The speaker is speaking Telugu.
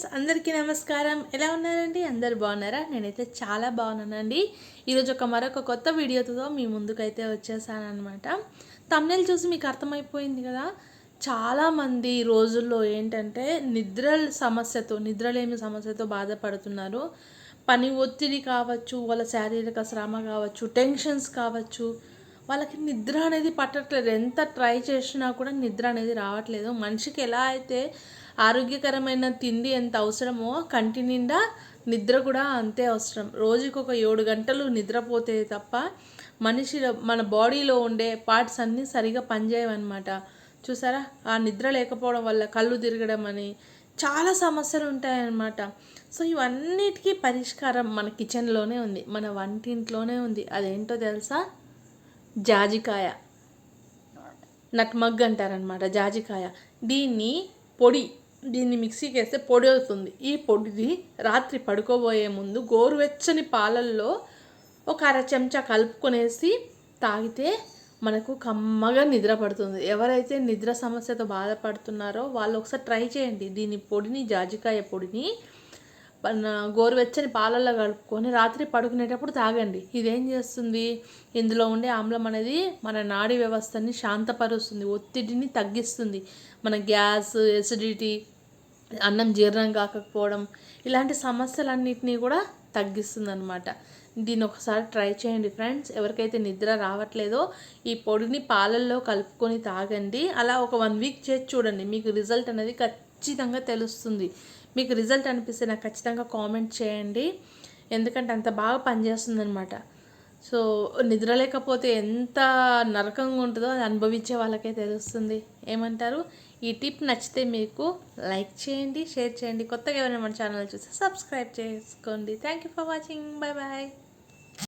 ఫ్రెండ్స్ అందరికీ నమస్కారం. ఎలా ఉన్నారండి? అందరు బాగున్నారా? నేనైతే చాలా బాగున్నానండి. ఈరోజు ఒక మరొక కొత్త వీడియోతో మీ ముందుకైతే వచ్చేసానమాట తమ్నెల్ చూసి మీకు అర్థమైపోయింది కదా? చాలామంది ఈ రోజుల్లో ఏంటంటే నిద్ర సమస్యతో నిద్రలేమి సమస్యతో బాధపడుతున్నారు. పని ఒత్తిడి కావచ్చు వాళ్ళ శారీరక శ్రమ కావచ్చు టెన్షన్స్ కావచ్చు వాళ్ళకి నిద్ర అనేది పట్టట్లేదు. ఎంత ట్రై చేసినా కూడా నిద్ర అనేది రావట్లేదు. మనిషికి ఎలా అయితే ఆరోగ్యకరమైన తిండి ఎంత అవసరమో కంటి నిండా నిద్ర కూడా అంతే అవసరం. రోజుకి ఒక ఏడు గంటలు నిద్రపోతే తప్ప మనిషి మన బాడీలో ఉండే పార్ట్స్ అన్నీ సరిగా పనిచేయవన్నమాట. చూసారా? ఆ నిద్ర లేకపోవడం వల్ల కళ్ళు తిరగడం అని చాలా సమస్యలు ఉంటాయన్నమాట. సో ఇవన్నిటికీ పరిష్కారం మన కిచెన్లోనే ఉంది. మన వంటింట్లోనే ఉంది. అదేంటో తెలుసా? జాజికాయ. నట్మగ్ అంటారనమాట జాజికాయ. దీన్ని పొడి దీన్ని మిక్సీకి వేస్తే పొడి అవుతుంది. ఈ పొడిది రాత్రి పడుకోబోయే ముందు గోరువెచ్చని పాలల్లో ఒక అర చెంచా కలుపుకొనేసి తాగితే మనకు కమ్మగా నిద్ర పడుతుంది. ఎవరైతే నిద్ర సమస్యతో బాధపడుతున్నారో వాళ్ళు ఒకసారి ట్రై చేయండి. దీని పొడిని జాజికాయ పొడిని గోరువెచ్చని పాలల్లో కలుపుకొని రాత్రి పడుకునేటప్పుడు తాగండి. ఇదేం చేస్తుంది? ఇందులో ఉండే ఆమ్లం అనేది మన నాడీ వ్యవస్థని శాంతపరుస్తుంది ఒత్తిడిని తగ్గిస్తుంది. మన గ్యాస్ ఎసిడిటీ అన్నం జీర్ణం కాకపోవడం ఇలాంటి సమస్యలన్నింటినీ కూడా తగ్గిస్తుంది అనమాట దీన్ని ఒకసారి ట్రై చేయండి ఫ్రెండ్స్. ఎవరికైతే నిద్ర రావట్లేదో ఈ పొడిని పాలల్లో కలుపుకొని తాగండి. అలా ఒక వన్ వీక్ చేసి చూడండి. మీకు రిజల్ట్ అనేది ఖచ్చితంగా తెలుస్తుంది. మీకు రిజల్ట్ అనిపిస్తే నాకు ఖచ్చితంగా కామెంట్ చేయండి. ఎందుకంటే అంత బాగా పనిచేస్తుందనమాట సో నిద్ర లేకపోతే ఎంత నరకంగా ఉంటుందో అది అనుభవించే వాళ్ళకే తెలుస్తుంది. ఏమంటారు? ఈ టిప్ నచ్చితే మీకు లైక్ చేయండి షేర్ చేయండి. కొత్తగా ఎవరైనా మన ఛానల్ చూస్తే సబ్స్క్రైబ్ చేసుకోండి. Thank you for watching. Bye bye.